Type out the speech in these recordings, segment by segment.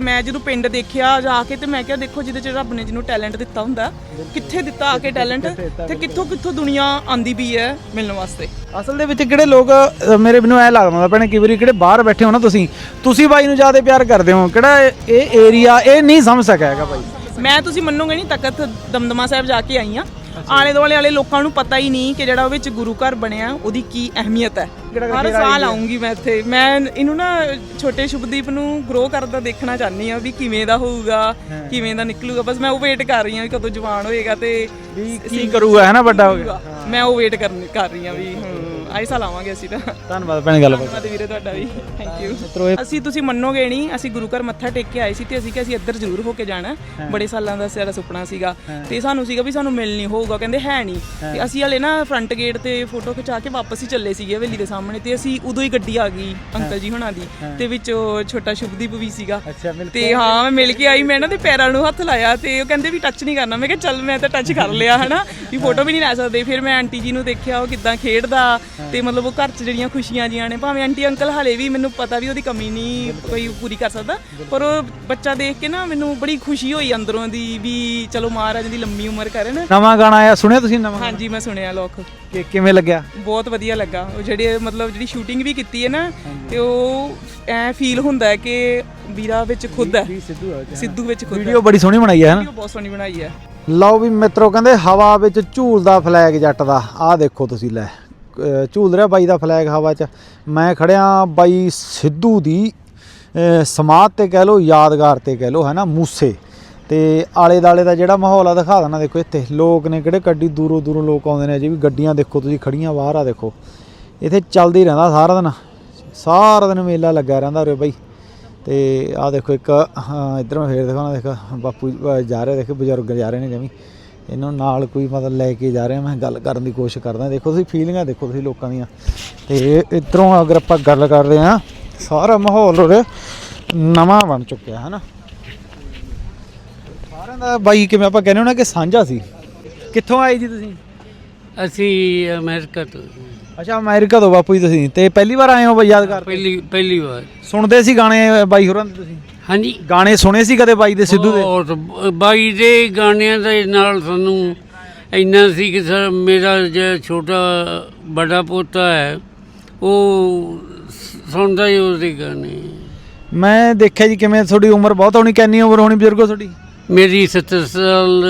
ਮੈਂ ਜਦੋਂ ਪਿੰਡ ਦੇਖਿਆ ਜਾ ਕੇ ਤੇ ਮੈਂ ਕਿਹਾ ਦੇਖੋ ਜਿਹਦੇ ਚ ਰੱਬ ਨੇ ਜਿਹਨੂੰ ਟੈਲੈਂਟ ਦਿੱਤਾ ਹੁੰਦਾ ਕਿੱਥੇ ਦਿੱਤਾ ਆ ਕੇ ਟੈਲੈਂਟ ਤੇ ਕਿੱਥੋਂ ਕਿੱਥੋਂ ਦੁਨੀਆ ਆਂਦੀ ਵੀ ਹੈ ਮਿਲਣ ਵਾਸਤੇ। ਅਸਲ ਦੇ ਵਿੱਚ ਕਿਹੜੇ ਲੋਕ ਮੇਰੇ ਮੈਨੂੰ ਐ ਲੱਗਦਾ ਹੁੰਦਾ ਭੈਣੇ ਕਈ ਵਾਰੀ ਕਿਹੜੇ ਬਾਹਰ ਬੈਠੇ ਹੋ ਨਾ ਤੁਸੀਂ ਤੁਸੀਂ ਬਾਈ ਨੂੰ ਜ਼ਿਆਦਾ ਪਿਆਰ ਕਰਦੇ ਹੋ ਕਿਹੜਾ ਇਹ- ਇਹ ਏਰੀਆ ਇਹ ਨਹੀਂ ਸਮਝ ਸਕਿਆ ਹੈਗਾ ਬਾਈ। ਮੈਂ ਤੁਸੀਂ ਮੰਨੋਗੇ ਨਹੀਂ ਤਖਤ ਦਮਦਮਾ ਸਾਹਿਬ ਜਾ ਕੇ ਆਈ ਆ ਆਲੇ ਦੁਆਲੇ ਵਾਲੇ ਲੋਕਾਂ ਨੂੰ ਪਤਾ ਹੀ ਨਹੀਂ ਕਿ ਜਿਹੜਾ ਉਹ ਵਿੱਚ ਗੁਰੂ ਘਰ ਬਣਿਆ ਉਹਦੀ ਕੀ ਅਹਿਮੀਅਤ ਹੈ। ਹਰ ਸਾਲ? ਆਉਂਗੀ ਮੈਂ ਇੱਥੇ। ਮੈਂ ਇਹਨੂੰ ਨਾ ਛੋਟੇ ਸ਼ੁਭਦੀਪ ਨੂੰ ਗਰੋ ਕਰਦਾ ਦੇਖਣਾ ਚਾਹਨੀ ਆ ਵੀ ਕਿਵੇਂ ਦਾ ਹੋਊਗਾ ਕਿਵੇਂ ਦਾ ਨਿਕਲੂਗਾ। ਬਸ ਮੈਂ ਉਹ ਵੇਟ ਕਰ ਰਹੀ ਆ ਵੀ ਕਦੋਂ ਜਵਾਨ ਹੋਏਗਾ ਤੇ ਕੀ ਕਰੂਗਾ ਹੈ ਨਾ ਵੱਡਾ ਹੋ ਗਿਆ ਮੈਂ ਉਹ ਵੇਟ ਕਰ ਕਰ ਰਹੀ ਆ ਵੀ ਆਈ ਸਾਲ ਆਵਾਂਗੇ ਅਸੀਂ ਤਾਂ। ਧੰਨਵਾਦ ਭੈਣੇ ਗੱਲ ਧੰਨਵਾਦ ਵੀਰੇ ਤੁਹਾਡਾ ਵੀ। ਥੈਂਕ ਯੂ ਇਹ ਅਸੀਂ ਤੁਸੀਂ ਮੰਨੋਗੇ ਨਹੀਂ ਅਸੀਂ ਗੁਰੂ ਘਰ ਮੱਥਾ ਟੇਕ ਕੇ ਆਏ ਸੀ ਤੇ ਅਸੀਂ ਕਿ ਅਸੀਂ ਇੱਧਰ ਜ਼ਰੂਰ ਹੋ ਕੇ ਜਾਣਾ। ਹੈ। ਬੜੇ ਸਾਲਾਂ ਦਾ ਸਾਡਾ ਸੁਪਨਾ ਸੀਗਾ। ਤੇ ਸਾਨੂੰ ਸੀਗਾ ਵੀ ਸਾਨੂੰ ਮਿਲ ਨਹੀਂ ਹੋਊਗਾ ਕਹਿੰਦੇ ਹੈ ਨਹੀਂ। ਤੇ ਅਸੀਂ ਹਲੇ ਨਾ ਫਰੰਟ ਗੇਟ ਤੇ ਫੋਟੋ ਖਿਚਾ ਕੇ ਵਾਪਸ ਹੀ ਚੱਲੇ ਸੀਗੇ ਹਵੇਲੀ ਦੇ ਸਾਹਮਣੇ ਤੇ ਅਸੀਂ ਉਦੋਂ ਹੀ ਗੱਡੀ ਆ ਗਈ ਅੰਕਲ ਜੀ ਹੁਣਾਂ ਦੀ। ਤੇ ਵਿੱਚ ਉਹ ਛੋਟਾ ਸ਼ੁਭਦੀਪ ਵੀ ਸੀਗਾ। ਅੱਛਾ ਮਿਲ ਤੇ ਹਾਂ ਮੈਂ ਮਿਲ ਕੇ ਆਈ ਮੈਂ ਇਹਨਾਂ ਦੇ ਪੈਰਾਂ ਨੂੰ ਹੱਥ ਲਾਇਆ ਤੇ ਉਹ ਕਹਿੰਦੇ ਵੀ ਟੱਚ ਨਹੀਂ ਕਰਨਾ। ਮੈਂ ਕਿਹਾ ਚੱਲ ਮੈਂ ਤਾਂ ਟੱਚ ਕਰ ਲਿਆ ਹਨਾ ਵੀ ਫੋਟੋ ਵੀ ਨਹੀਂ ਲੈ ਸਕਦੇ। ਫਿਰ ਮੈਂ ਆਂਟੀ ਜੀ ਨੂੰ ਦੇਖਿਆ ਉਹ ਕਿਦਾਂ ਖੇਡਦਾ। ਤੇ ਮਤਲਬ ਉਹ ਘਰ 'ਚ ਜਿਹੜੀਆਂ ਖੁਸ਼ੀਆਂ ਜੀਆਂ ਨੇ ਭਾਵੇਂ ਆਂਟੀ ਅੰਕਲ ਹਾਲੇ ਵੀ ਮੈਨੂੰ ਪਤਾ ਵੀ ਉਹਦੀ ਕਮੀ ਨਹੀਂ ਕੋਈ ਪੂਰੀ ਕਰ ਸਕਦਾ ਪਰ ਉਹ ਬੱਚਾ ਦੇਖ ਕੇ ਨਾ ਮੈਨੂੰ ਬੜੀ ਖੁਸ਼ੀ ਹੋਈ ਅੰਦਰੋਂ ਦੀ ਵੀ ਚਲੋ ਮਹਾਰਾਜ ਦੀ ਲੰਮੀ ਉਮਰ ਕਰਨ। ਨਵਾਂ ਗਾਣਾ ਆਇਆ ਸੁਣਿਆ ਤੁਸੀਂ ਨਵਾਂ ਹਾਂਜੀ ਮੈਂ ਸੁਣਿਆ ਲੋਕ। ਕਿ ਕਿਵੇਂ ਲੱਗਿਆ? ਬਹੁਤ ਵਧੀਆ ਲੱਗਾ। ਉਹ ਜਿਹੜੇ ਮਤਲਬ ਜਿਹੜੀ ਸ਼ੂਟਿੰਗ ਵੀ ਕੀਤੀ ਹੈ ਨਾ ਤੇ ਉਹ ਐ ਫੀਲ ਹੁੰਦਾ ਹੈ ਕਿ ਵੀਰਾ ਵਿੱਚ ਖੁਦ ਹੈ। ਸਿੱਧੂ ਸਿੱਧੂ ਵਿੱਚ ਖੁਦ ਹੈ। ਵੀਡੀਓ ਬੜੀ ਸੋਹਣੀ ਬਣਾਈ ਹੈ ਹਨਾ ਵੀਡੀਓ ਬਹੁਤ ਸੋਹਣੀ ਬਣਾਈ ਹੈ। ਲਓ ਵੀ ਮਿੱਤਰੋ ਕਹਿੰਦੇ ਹਵਾ ਵਿੱਚ ਝੂਲਦਾ ਫਲੈਗ ਜੱਟ ਦਾ ਆਹ ਦੇਖੋ ਤੁਸੀਂ ਲੈ। ਝੂਲ ਰਿਹਾ ਬਾਈ ਦਾ ਫਲੈਗ ਹਵਾ 'ਚ। ਮੈਂ ਖੜਿਆ ਬਾਈ ਸਿੱਧੂ ਦੀ, ਅਹ, ਸਮਾਧ ਤੇ ਕਹਿ ਲਓ, ਯਾਦਗਾਰ ਤੇ ਕਹਿ ਲਓ ਹੈ ਨਾ ਮੂਸੇ। ਤੇ ਆਲੇ ਦਾਲੇ ਦਾ ਜਿਹੜਾ ਮਾਹੌਲ ਆ, ਦਿਖਾ ਦੇਣਾ ਦੇਖੋ ਇੱਥੇ। ਲੋਕ ਨੇ ਕਿਹੜੇ ਕੱਡੀ ਦੂਰੋਂ ਦੂਰੋਂ ਲੋਕ ਆਉਂਦੇ ਨੇ ਜੀ ਵੀ ਗੱਡੀਆਂ ਦੇਖੋ ਤੁਸੀਂ, ਖੜੀਆਂ, ਬਾਹਰ ਆ ਦੇਖੋ। ਇੱਥੇ ਚੱਲਦੀ ਰਹਿੰਦਾ ਸਾਰਾ ਦਿਨ। ਸਾਰਾ ਦਿਨ ਮੇਲਾ ਲੱਗਾ ਰਹਿੰਦਾ ਉਰੇ ਬਾਈ। ਤੇ ਆਹ ਦੇਖੋ ਇੱਕ, ਹਾਂ, ਇਧਰ ਮੈਂ ਫੇਰ ਦਿਖਾਉਣਾ, ਦੇਖ, ਬਾਪੂ ਜਾ ਰਹੇ, ਦੇਖ, ਬਜ਼ੁਰਗ ਜਾ ਰਹੇ ਨੇ ਜਮੀ। ਇਹਨਾਂ ਨਾਲ ਕੋਈ ਮਤਲਬ ਲੈ ਕੇ ਜਾ ਰਿਹਾ ਮੈਂ ਗੱਲ ਕਰਨ ਦੀ ਕੋਸ਼ਿਸ਼ ਕਰਦਾ। ਦੇਖੋ ਤੁਸੀਂ ਫੀਲਿੰਗਾਂ ਦੇਖੋ ਤੁਸੀਂ ਲੋਕਾਂ ਦੀਆਂ। ਤੇ ਇਧਰੋਂ ਅਗਰ ਆਪਾਂ ਗੱਲ ਕਰਦੇ ਹਾਂ ਸਾਰਾ ਮਾਹੌਲ ਉਰੇ ਨਵਾਂ ਬਣ ਚੁੱਕਿਆ ਹੈ ਨਾ ਸਾਰਿਆਂ ਦਾ ਬਾਈ ਕਿਵੇਂ ਆਪਾਂ ਕਹਿੰਦੇ ਹੋਣਾ ਕਿ ਸਾਂਝਾ ਸੀ। ਕਿੱਥੋਂ ਆਏ ਜੀ ਤੁਸੀਂ? ਅਸੀਂ ਅਮਰੀਕਾ ਤੋਂ। ਅੱਛਾ ਅਮਰੀਕਾ ਤੋਂ ਬਾਪੂ ਜੀ ਤੁਸੀਂ। ਤੇ ਪਹਿਲੀ ਵਾਰ ਆਏ ਹੋ ਬਾਈ ਯਾਦਗਾਰ ਪਹਿਲੀ ਪਹਿਲੀ ਵਾਰ। ਸੁਣਦੇ ਸੀ ਗਾਣੇ ਬਾਈ ਹੋਰਾਂ ਦੇ ਤੁਸੀਂ? ਹਾਂਜੀ। ਗਾਣੇ ਸੁਣੇ ਸੀ ਕਦੇ ਬਾਈ ਦੇ ਸਿੱਧੂ ਦੇ? ਬਹੁਤ। ਬਾਈ ਦੇ ਗਾਣਿਆਂ ਦੇ ਨਾਲ ਸਾਨੂੰ ਇੰਨਾ ਸੀ ਕਿ ਸਰ ਮੇਰਾ ਜਿਹੜਾ ਛੋਟਾ ਬੜਾ ਪੋਤਾ ਹੈ ਉਹ ਸੁਣਦਾ ਹੀ ਉਹਦੇ ਗਾਣੇ। ਮੈਂ ਦੇਖਿਆ ਜੀ ਕਿਵੇਂ ਤੁਹਾਡੀ ਉਮਰ ਬਹੁਤ ਹੋਣੀ ਕਿੰਨੀ ਉਮਰ ਹੋਣੀ ਬਜ਼ੁਰਗੋ ਤੁਹਾਡੀ? ਮੇਰੀ 70 ਸਾਲ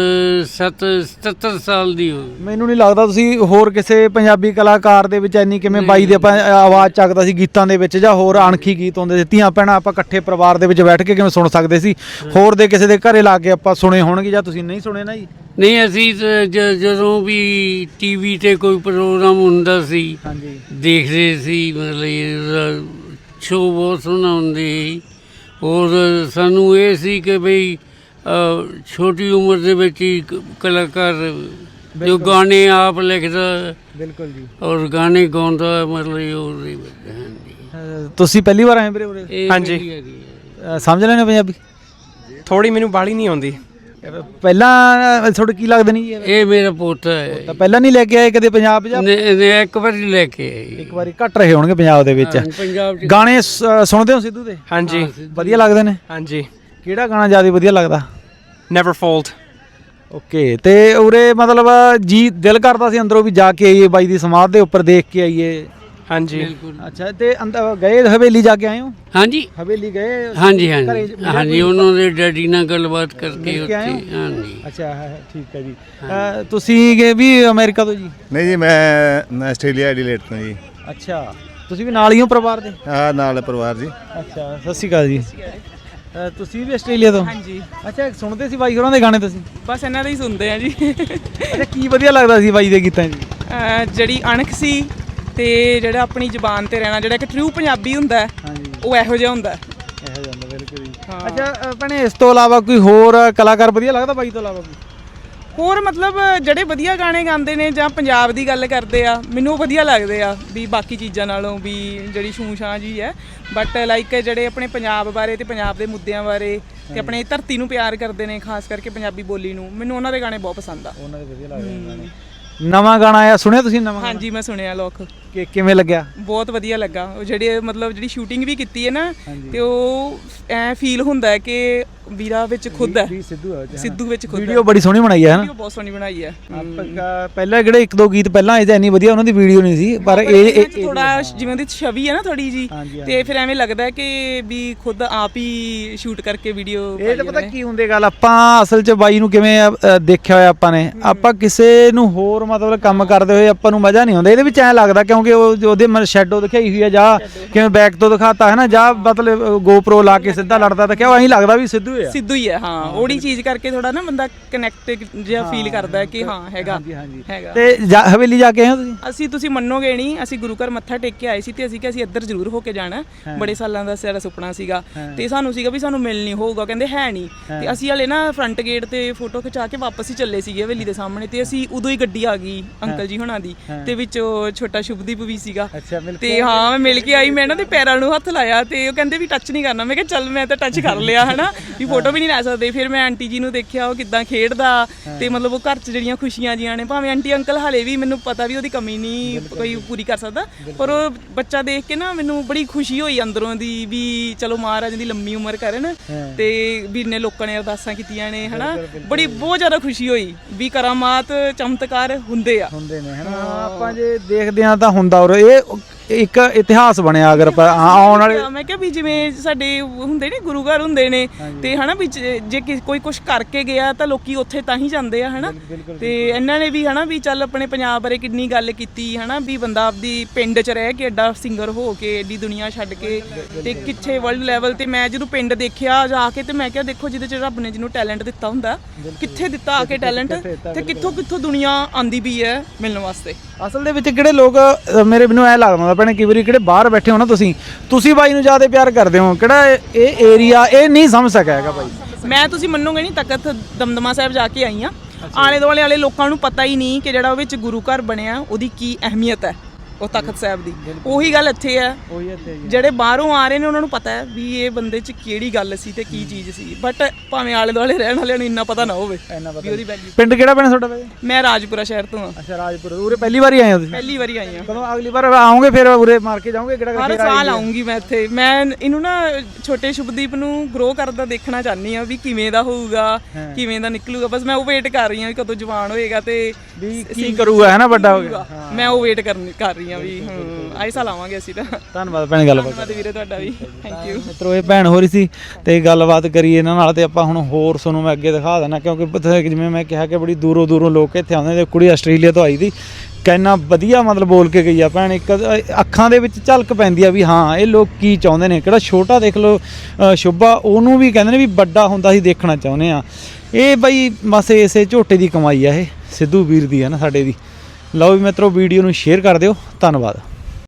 7 77 ਸਾਲ ਦੀ ਹੋ ਗਈ। ਮੈਨੂੰ ਨਹੀਂ ਲੱਗਦਾ ਤੁਸੀਂ ਹੋਰ ਕਿਸੇ ਪੰਜਾਬੀ ਕਲਾਕਾਰ ਦੇ ਵਿੱਚ ਇੰਨੀ ਕਿਵੇਂ ਬਾਈ ਦੇ ਆਪਾਂ ਆਵਾਜ਼ ਚੱਕਦਾ ਸੀ ਗੀਤਾਂ ਦੇ ਵਿੱਚ ਜਾਂ ਹੋਰ ਅਣਖੀ ਗੀਤ ਹੁੰਦੇ ਸੀ। ਧੀਆਂ ਭੈਣਾਂ ਆਪਾਂ ਇਕੱਠੇ ਪਰਿਵਾਰ ਦੇ ਵਿੱਚ ਬੈਠ ਕੇ ਕਿਵੇਂ ਸੁਣ ਸਕਦੇ ਸੀ? ਹੋਰ ਦੇ ਕਿਸੇ ਦੇ ਘਰੇ ਲਾ ਕੇ ਆਪਾਂ ਸੁਣੇ ਹੋਣਗੇ ਜਾਂ ਤੁਸੀਂ ਨਹੀਂ ਸੁਣੇ ਨਾ ਜੀ? ਨਹੀਂ ਅਸੀਂ ਤਾਂ ਜ- ਜਦੋਂ ਵੀ ਟੀਵੀ ਤੇ ਕੋਈ ਪ੍ਰੋਗਰਾਮ ਹੁੰਦਾ ਸੀ ਹਾਂਜੀ। ਦੇਖਦੇ ਸੀ ਮਤਲਬ ਸ਼ੋਅ ਬਹੁਤ ਸੋਹਣਾ ਹੁੰਦੇ ਸੀ। ਔਰ ਸਾਨੂੰ ਇਹ ਸੀ ਕਿ ਭਈ ਅ, ਛੋਟੀ ਉਮਰ ਦੇ ਵਿੱਚ ਹੀ ਕ- ਕਲਾਕਾਰ ਜੋ ਗਾਣੇ ਆਪ ਲਿਖਦਾ ਬਿਲਕੁਲ ਜੀ। ਔਰ ਗਾਣੇ ਗਾਉਂਦਾ ਮਤਲਬ ਉਹਦੇ ਵਿੱਚ ਹਾਂਜੀ ਤੁਸੀਂ ਪਹਿਲੀ ਵਾਰ ਆਏ ਵੀਰੇ ਉਰੇ? ਇਹ ਹਾਂਜੀ। ਮੇਰੀ ਹੈਗੀ ਹੈ। ਅਹ ਸਮਝ ਲੈਣੇ ਪੰਜਾਬੀ? ਥੋੜੀ ਮੈਨੂੰ ਬਾਲੀ ਨਹੀਂ ਆਉਂਦੀ। ਪਹਿਲਾਂ ਤੁਹਾਡੇ ਕੀ ਲੱਗਦੇ ਨਹੀਂ ਜੀ? ਇਹ? ਇਹ ਮੇਰਾ ਪੋਤਾ ਹੈ। ਤਾਂ ਪਹਿਲਾਂ ਨਹੀਂ ਲੈ ਕੇ ਆਏ ਕਦੇ ਪੰਜਾਬ ਜਾਂ ਨੇ ਨੇ ਇੱਕ ਵਾਰੀ ਲੈ ਕੇ ਆਈ ਇੱਕ ਵਾਰੀ ਘੱਟ ਰਹੇ ਹੋਣਗੇ ਪੰਜਾਬ ਦੇ ਵਿੱਚ। ਪੰਜਾਬ ਚ ਗਾਣੇ ਸ- ਸੁਣਦੇ ਹੋ ਸਿੱਧੂ ਦੇ? ਹਾਂਜੀ। ਵਧੀਆ ਲੱਗਦੇ ਨੇ। ਹਾਂਜੀ। ਕਿਹੜਾ ਗਾਣਾ ਜ਼ਿਆਦਾ ਵਧੀਆ ਲੱਗਦਾ? ਨੈਵਰ ਫੋਲਡ ਓਕੇ ਤੇ ਉਰੇ ਮਤਲਬ ਜੀ ਦਿਲ ਕਰਦਾ ਸੀ ਅੰਦਰੋਂ ਵੀ ਜਾ ਕੇ ਆਈਏ ਬਾਈ ਦੀ ਸਮਾਧ ਦੇ ਉੱਪਰ ਦੇਖ ਕੇ ਆਈਏ। ਹਾਂਜੀ। ਅੱਛਾ ਤੇ ਅੰਦਰ ਗਏ ਹਵੇਲੀ ਜਾ ਕੇ ਆਏ ਹੋ? ਹਾਂਜੀ। ਹਵੇਲੀ ਗਏ? ਹਾਂਜੀ ਹਾਂਜੀ। ਹਾਂਜੀ ਉਹਨਾਂ ਦੇ ਡੈਡੀ ਨਾਲ ਗੱਲਬਾਤ ਕਰਕੇ ਉੱਥੇ ਹਾਂਜੀ। ਅੱਛਾ ਹੈ- ਹੈ, ਠੀਕ ਹੈ ਜੀ। ਤੁਸੀਂ ਗਏ ਵੀ ਅਮਰੀਕਾ ਤੋਂ ਜੀ? ਨਹੀਂ ਜੀ ਮੈਂ ਆਸਟ੍ਰੇਲੀਆ ਐਡੀਲੇਟ ਤੋਂ ਜੀ। ਅੱਛਾ ਤੁਸੀਂ ਵੀ ਨਾਲ ਹੀ ਹੋ ਪਰਿਵਾਰ ਦੇ? ਆ ਨਾਲ ਪਰਿਵਾਰ ਜੀ। ਅੱਛਾ ਸਤਿ ਸ਼੍ਰੀ ਅਕਾਲ ਜੀ। ਤੁਸੀਂ ਵੀ ਆਸਟ੍ਰੇਲੀਆ ਤੋਂ? ਹਾਂਜੀ। ਅੱਛਾ ਸੁਣਦੇ ਸੀ ਬਾਈ ਹੋਰਾਂ ਦੇ ਗਾਣੇ ਤੁਸੀਂ? ਬਸ ਇਹਨਾਂ ਦਾ ਹੀ ਸੁਣਦੇ ਆ ਜੀ। ਅੱਛਾ ਕੀ ਵਧੀਆ ਲੱਗਦਾ ਸੀ ਬਾਈ ਦੇ ਗੀਤਾਂ 'ਚ ਅਹ ਜਿਹੜੀ ਅਣਖ ਸੀ ਤੇ ਜਿਹੜਾ ਆਪਣੀ ਜ਼ੁਬਾਨ ਤੇ ਰਹਿਣਾ ਜਿਹੜਾ ਇੱਕ ਟਰੂ ਪੰਜਾਬੀ ਹੁੰਦਾ ਹੈ, ਹਾਂਜੀ। ਉਹ ਇਹੋ ਜਿਹਾ ਹੁੰਦਾ। ਹੈ। ਇਹੋ ਜਾਂਦਾ ਬਿਲਕੁਲ। ਅੱਛਾ ਅਹ, ਭੈਣੇ ਇਸ ਤੋਂ ਇਲਾਵਾ ਕੋਈ ਹੋਰ ਕਲਾਕਾਰ ਵਧੀਆ ਲੱਗਦਾ ਬਾਈ ਤੋਂ ਇਲਾਵਾ ਕੋਈ? ਹੋਰ ਮਤਲਬ ਜਿਹੜੇ ਵਧੀਆ ਗਾਣੇ ਗਾਉਂਦੇ ਨੇ ਜਾਂ ਪੰਜਾਬ ਦੀ ਗੱਲ ਕਰਦੇ ਆ ਮੈਨੂੰ ਉਹ ਵਧੀਆ ਲੱਗਦੇ ਆ ਵੀ ਬਾਕੀ ਚੀਜ਼ਾਂ ਨਾਲੋਂ ਵੀ ਜਿਹੜੀ ਛੂਛਾਂ ਜੀ ਹੈ। ਬਟ ਲਾਈਕ ਜਿਹੜੇ ਆਪਣੇ ਪੰਜਾਬ ਬਾਰੇ ਤੇ ਪੰਜਾਬ ਦੇ ਮੁੱਦਿਆਂ ਬਾਰੇ ਤੇ ਆਪਣੇ ਧਰਤੀ ਨੂੰ ਪਿਆਰ ਕਰਦੇ ਨੇ ਖਾਸ ਕਰਕੇ ਪੰਜਾਬੀ ਬੋਲੀ ਨੂੰ ਮੈਨੂੰ ਉਹਨਾਂ ਦੇ ਗਾਣੇ ਬਹੁਤ ਪਸੰਦ ਆ। ਉਹਨਾਂ ਦੇ ਵਧੀਆ ਲੱਗਦੇ ਗਾਣੇ। ਨਵਾਂ ਗਾਣਾ ਆਇਆ ਸੁਣਿਆ ਤੁਸੀਂ ਨਵਾਂ ਗਾਣਾ? ਹਾਂਜੀ ਮੈਂ ਸੁਣਿਆ ਲੋਕ। ਕਿ ਕਿਵੇਂ ਲੱਗਿਆ? ਬਹੁਤ ਵਧੀਆ ਲੱਗਾ। ਉਹ ਜਿਹੜੇ ਮਤਲਬ ਜਿਹੜੀ ਸ਼ੂਟਿੰਗ ਵੀ ਕੀਤੀ ਹੈ ਨਾ ਤੇ ਉਹ ਐ ਫੀਲ ਹੁੰਦਾ ਹੈ ਕਿ ਵੀਰਾ ਵਿੱਚ ਖੁਦ ਹੈ। ਸਿੱਧੂ ਹੈ ਸਿੱਧੂ ਵਿੱਚ ਖੁਦ ਹੈ। ਵੀਡੀਓ ਬੜੀ ਸੋਹਣੀ ਬਣਾਈ ਹੈ ਵੀਡੀਓ ਬਹੁਤ ਸੋਹਣੀ ਬਣਾਈ ਹੈ। ਨਾ ਪਹਿਲਾਂ ਜਿਹੜੇ ਇੱਕ ਦੋ ਗੀਤ ਪਹਿਲਾਂ ਆਏ ਤਾਂ ਇੰਨੀ ਵਧੀਆ ਉਹਨਾਂ ਦੀ ਵੀਡੀਓ ਨਹੀਂ ਸੀ ਪਰ ਇਹ ਥੋੜਾ ਜਿਵੇਂ ਦੀ ਛਵੀ ਹੈ ਨਾ ਥੋੜੀ ਜੀ ਹਾਂਜੀ, ਤੇ ਫਿਰ ਐਵੇਂ ਲੱਗਦਾ ਹੈ ਕਿ ਵੀ ਖੁਦ ਆਪ ਹੀ ਸ਼ੂਟ ਕਰਕੇ ਵੀਡੀਓ ਇਹ ਤਾਂ ਪਤਾ ਕੀ ਹੁੰਦੀ ਗੱਲ ਆਪਾਂ ਅਸਲ 'ਚ ਬਾਈ ਨੂੰ ਕਿਵੇਂ ਅ, ਦੇਖਿਆ ਹੋਇਆ ਆਪਾਂ ਨੇ ਆਪਾਂ ਕਿਸੇ ਨੂੰ ਹੋਰ ਮਤਲਬ ਕੰਮ ਕਰਦੇ ਹੋਏ ਆਪਾਂ ਨੂੰ ਮਜ਼ਾ ਨਹੀਂ ਆਉਂਦਾ ਇਹਦੇ ਵਿੱਚ ਐ ਲੱਗਦਾ ਕਿਉਂਕਿ ਉਹ ਉਹਦੇ ਮਨ ਸ਼ੈਡੋ ਦਿਖਾਈ ਹੋਈ ਹੈ ਜਾਂ ਕਿਵੇਂ ਬੈਕ ਤੋਂ ਦਿਖਾਤਾ ਹੈ ਨਾ ਜਾਂ ਮਤਲਬ GoPro ਲਾ ਕੇ ਸਿੱਧਾ ਲੜਦਾ ਦਿਖਿਆ ਉਹ ਐਂ ਲੱਗਦਾ ਵੀ ਸਿੱਧੂ ਹੀ ਆ। ਸਿੱਧੂ ਹੀ ਹੈ। ਹਾਂ ਉਹੜੀ ਚੀਜ਼ ਕਰਕੇ ਥੋੜਾ ਨਾ ਬੰਦਾ ਕਨੈਕਟ ਜਿਹਾ ਫੀਲ ਕਰਦਾ ਹੈ ਕਿ ਹਾਂ ਹੈਗਾ ਹਾਂਜੀ। ਹੈਗਾ। ਤੇ ਜਾ- ਹਵੇਲੀ ਜਾ ਕੇ ਆਏ ਹੋ ਤੁਸੀਂ? ਅਸੀਂ ਤੁਸੀਂ ਮੰਨੋਗੇ ਨਹੀਂ ਅਸੀਂ ਗੁਰੂ ਘਰ ਮੱਥਾ ਟੇਕ ਕੇ ਆਏ ਸੀ ਤੇ ਅਸੀਂ ਕਿ ਅਸੀਂ ਇੱਧਰ ਜ਼ਰੂਰ ਹੋ ਕੇ ਜਾਣਾ। ਬੜੇ ਸਾਲਾਂ ਦਾ ਸਾਡਾ ਸੁਪਨਾ ਸੀਗਾ। ਤੇ ਸਾਨੂੰ ਸੀਗਾ ਵੀ ਸਾਨੂੰ ਮਿਲ ਨਹੀਂ ਹੋਊਗਾ ਕਹਿੰਦੇ ਹੈ ਨਹੀਂ। ਤੇ ਅਸੀਂ ਹਲੇ ਨਾ ਫਰੰਟ ਗੇਟ ਤੇ ਫੋਟੋ ਖਿਚਾ ਕੇ ਵਾਪਸ ਹੀ ਚੱਲੇ ਸੀਗੇ ਹਵੇਲੀ ਦੇ ਸਾਹਮਣੇ ਤੇ ਅਸੀਂ ਉਦੋਂ ਹੀ ਗੱਡੀ ਆ ਗਈ ਅੰਕਲ ਜੀ ਹੁਣਾਂ ਦੀ। ਤੇ ਵਿੱਚ ਉਹ ਛੋਟਾ ਸ਼ੁਭਦੀਪ ਵੀ ਸੀਗਾ। ਅੱਛਾ ਮਿਲ ਤੇ ਹਾਂ ਮੈਂ ਮਿਲ ਕੇ ਆਈ ਮੈਂ ਇਹਨਾਂ ਦੇ ਪੈਰਾਂ ਨੂੰ ਹੱਥ ਲਾਇਆ ਤੇ ਉਹ ਕਹਿੰਦੇ ਵੀ ਟੱਚ ਨਹੀਂ ਕਰਨਾ। ਮੈਂ ਕਿਹਾ ਚੱਲ ਮੈਂ ਤਾਂ ਟੱਚ ਕਰ ਲਿਆ ਹਨਾ? ਵੀ ਫੋਟੋ ਵੀ ਨਹੀਂ ਲੈ ਸਕਦੇ। ਫਿਰ ਮੈਂ ਆਂਟੀ ਜੀ ਨੂੰ ਦੇਖਿਆ ਉਹ ਕਿਦਾਂ ਖੇਡਦਾ ਤੇ ਮਤਲਬ ਉਹ ਘਰ 'ਚ ਜਿਹੜੀਆਂ ਖੁਸ਼ੀਆਂ ਜੀਆਂ ਨੇ ਭਾਵੇਂ ਆਂਟੀ ਅੰਕਲ ਹਾਲੇ ਵੀ ਮੈਨੂੰ ਪਤਾ ਵੀ ਉਹਦੀ ਕਮੀ ਨਹੀਂ ਕੋਈ ਪੂਰੀ ਕਰ ਸਕਦਾ ਪਰ ਉਹ ਬੱਚਾ ਦੇਖ ਕੇ ਨਾ ਮੈਨੂੰ ਬੜੀ ਖੁਸ਼ੀ ਹੋਈ ਅੰਦਰੋਂ ਦੀ ਵੀ ਚਲੋ ਮਹਾਰਾਜ ਦੀ ਲੰਮੀ ਉਮਰ ਕਰਨ ਤੇ ਵੀਰ ਨੇ ਲੋਕਾਂ ਨੇ ਅਰਦਾਸਾਂ ਕੀਤੀਆਂ ਨੇ ਹਨਾ? ਬੜੀ ਬਹੁਤ ਜ਼ਿਆਦਾ ਖੁਸ਼ੀ ਹੋਈ ਵੀ ਕਰਾਮਾਤ ਚਮਤਕਾਰ ਹੁੰਦੇ ਆ। ਹੁੰਦੇ ਨੇ ਹਨਾ? ਆਪਾਂ ਜੇ ਦੇਖਦੇ ਆ ਤਾਂ ਹੁੰਦਾ ਔਰ ਇਹ ਇੱਕ ਇਤਿਹਾਸ ਬਣਿਆ ਅਗਰ ਆਪਾਂ ਆਉਣ ਵਾਲੇ ਮੈਂ ਕਿਹਾ ਵੀ ਜਿਵੇਂ ਸਾਡੇ ਹੁੰਦੇ ਨੇ ਗੁਰੂ ਘਰ ਹੁੰਦੇ ਨੇ ਤੇ ਹਨਾ ਵੀ ਜੇ ਜੇ ਕਿ- ਕੋਈ ਕੁਝ ਕਰਕੇ ਗਿਆ ਤਾਂ ਲੋਕੀ ਉੱਥੇ ਤਾਂ ਹੀ ਜਾਂਦੇ ਆ ਹਨਾ? ਤੇ ਇਹਨਾਂ ਨੇ ਵੀ ਹਨਾ ਵੀ ਚੱਲ ਆਪਣੇ ਪੰਜਾਬ ਬਾਰੇ ਕਿੰਨੀ ਗੱਲ ਕੀਤੀ ਹਨਾ? ਵੀ ਬੰਦਾ ਆਪਦੀ ਪਿੰਡ 'ਚ ਰਹਿ ਕੇ ਐਡਾ ਸਿੰਗਰ ਹੋ ਕੇ ਐਡੀ ਦੁਨੀਆ ਛੱਡ ਕੇ ਤੇ ਕਿੱਥੇ ਵਰਲਡ ਲੈਵਲ ਤੇ ਮੈਂ ਜਦੋਂ ਪਿੰਡ ਦੇਖਿਆ ਜਾ ਕੇ ਤੇ ਮੈਂ ਕਿਹਾ ਦੇਖੋ ਜਿਹਦੇ 'ਚ ਰੱਬ ਨੇ ਜਿਹਨੂੰ ਟੈਲੈਂਟ ਦਿੱਤਾ ਹੁੰਦਾ ਕਿੱਥੇ ਦਿੱਤਾ ਆ ਕੇ ਟੈਲੈਂਟ ਤੇ ਕਿੱਥੋਂ ਕਿੱਥੋਂ ਦੁਨੀਆ ਆਂਦੀ ਵੀ ਹੈ ਮਿਲਣ ਵਾਸਤੇ? ਅਸਲ ਦੇ ਵਿੱਚ ਕਿਹੜੇ ਲੋਕ ਅ, ਮੇਰੇ ਮੈਨੂੰ ਐ ਲੱਗਦਾ ਭੈਣੇ ਕਈ ਵਾਰੀ ਕਿਹੜੇ ਬਾਹਰ ਬੈਠੇ ਹੋ ਨਾ ਤੁਸੀਂ ਤੁਸੀਂ ਬਾਈ ਨੂੰ ਜ਼ਿਆਦਾ ਪਿਆਰ ਕਰਦੇ ਹੋ। ਕਿਹੜਾ ਇਹ- ਇਹ ਏਰੀਆ ਇਹ ਨਹੀਂ ਸਮਝ ਸਕਿਆ ਹੈਗਾ ਬਾਈ। ਮੈਂ ਤੁਸੀਂ ਮੰਨੋਗੇ ਨਹੀਂ ਤਖਤ ਦਮਦਮਾ ਸਾਹਿਬ ਜਾ ਕੇ ਆਈ ਆ ਆਲੇ ਦੁਆਲੇ ਵਾਲੇ ਲੋਕਾਂ ਨੂੰ ਪਤਾ ਹੀ ਨਹੀਂ ਕਿ ਜਿਹੜਾ ਉਹ ਵਿੱਚ ਗੁਰੂ ਘਰ ਬਣਿਆ ਉਹਦੀ ਕੀ ਅਹਿਮੀਅਤ ਹੈ। ਉਹ ਤਖਤ ਸਾਹਿਬ ਦੀ। ਉਹੀ ਗੱਲ ਇੱਥੇ ਹੈ। ਉਹੀ ਇੱਥੇ ਜਿਹੜੇ ਬਾਹਰੋਂ ਆ ਰਹੇ ਨੇ ਉਹਨਾਂ ਨੂੰ ਪਤਾ ਹੈ ਵੀ ਇਹ ਬੰਦੇ 'ਚ ਕਿਹੜੀ ਗੱਲ ਸੀ ਤੇ ਕੀ ਚੀਜ਼ ਸੀ। ਬਟ ਭਾਵੇਂ ਆਲੇ ਦੁਆਲੇ ਰਹਿਣ ਵਾਲਿਆਂ ਨੂੰ ਇੰਨਾ ਪਤਾ ਨਾ ਹੋਵੇ ਵੀ ਉਹਦੀ ਵੈਲਿਊ ਪਿੰਡ ਕਿਹੜਾ ਪੈਣਾ ਤੁਹਾਡਾ ਬਾਈ? ਮੈਂ ਰਾਜਪੁਰਾ ਸ਼ਹਿਰ ਤੋਂ ਆ ਅੱਛਾ ਰਾਜਪੁਰ। ਉਰੇ ਪਹਿਲੀ ਵਾਰੀ ਆਏ ਹੋ ਤੁਸੀਂ? ਪਹਿਲੀ ਵਾਰੀ ਆਈ ਆ ਕਦੋਂ ਅਗਲੀ ਵਾਰ ਆਓਗੇ ਫਿਰ ਉਰੇ ਮਾਰ ਕੇ ਜਾਓਗੇ ਕਿਹੜਾ ਹਰ ਸਾਲ ਆਉਂਗੀ ਮੈਂ ਇੱਥੇ। ਮੈਂ ਇਹਨੂੰ ਨਾ ਛੋਟੇ ਸ਼ੁਭਦੀਪ ਨੂੰ ਗਰੋ ਕਰਦਾ ਦੇਖਣਾ ਚਾਹਨੀ ਆ ਵੀ ਕਿਵੇਂ ਦਾ ਹੋਊਗਾ ਕਿਵੇਂ ਦਾ ਨਿਕਲੂਗਾ। ਬਸ ਮੈਂ ਉਹ ਵੇਟ ਕਰ ਰਹੀ ਆ ਵੀ ਕਦੋਂ ਜਵਾਨ ਹੋਏਗਾ ਤੇ ਵੀ ਕੀ ਕਰੂਗਾ ਹੈ ਨਾ ਵੱਡਾ ਹੋ ਗਿਆ ਮੈਂ ਉਹ ਵੇਟ ਕਰਨ ਕਰ ਰਹੀ ਆ ਵੀ ਹਾਂ ਆਈ ਸਾਲ ਆਵਾਂਗੇ ਅਸੀਂ ਤਾਂ। ਧੰਨਵਾਦ ਭੈਣ ਗੱਲਬਾਤ ਧੰਨਵਾਦ ਵੀਰੇ ਤੁਹਾਡਾ ਵੀ। ਥੈਂਕ ਯੂ ਮਿੱਤਰੋ ਇਹ ਭੈਣ ਹੋ ਰਹੀ ਸੀ ਤੇ ਗੱਲਬਾਤ ਕਰੀ ਇਹਨਾਂ ਨਾਲ ਤੇ ਆਪਾਂ ਹੁਣ ਹੋਰ ਤੁਹਾਨੂੰ ਮੈਂ ਅੱਗੇ ਦਿਖਾ ਦੇਣਾ ਕਿਉਂਕਿ ਪਤਾ ਕਿ ਜਿਵੇਂ ਮੈਂ ਕਿਹਾ ਕਿ ਬੜੀ ਦੂਰੋਂ ਦੂਰੋਂ ਲੋਕ ਇੱਥੇ ਆਉਂਦੇ ਨੇ ਕੁੜੀ ਆਸਟ੍ਰੇਲੀਆ ਤੋਂ ਆਈ ਦੀ ਕਿੰਨਾ ਵਧੀਆ ਮਤਲਬ ਬੋਲ ਕੇ ਗਈ ਆ ਭੈਣ ਇੱਕ ਅ- ਅੱਖਾਂ ਦੇ ਵਿੱਚ ਝਲਕ ਪੈਂਦੀ ਆ ਵੀ ਹਾਂ ਇਹ ਲੋਕ ਕੀ ਚਾਹੁੰਦੇ ਨੇ ਕਿਹੜਾ ਛੋਟਾ ਦੇਖ ਲਓ ਅ, ਸ਼ੁਭਾ ਉਹਨੂੰ ਵੀ ਕਹਿੰਦੇ ਨੇ ਵੀ ਵੱਡਾ ਹੁੰਦਾ ਸੀ ਦੇਖਣਾ ਚਾਹੁੰਦੇ ਆ। ਇਹ ਬਈ ਬਸ ਇਸੇ ਝੋਟੇ ਦੀ ਕਮਾਈ ਆ ਇਹ ਸਿੱਧੂ ਵੀਰ ਦੀ ਆ ਨਾ ਸਾਡੇ ਦੀ। ਲਓ ਵੀ ਮਿੱਤਰੋ ਵੀਡੀਓ ਨੂੰ ਸ਼ੇਅਰ ਕਰ ਦਿਓ। ਧੰਨਵਾਦ।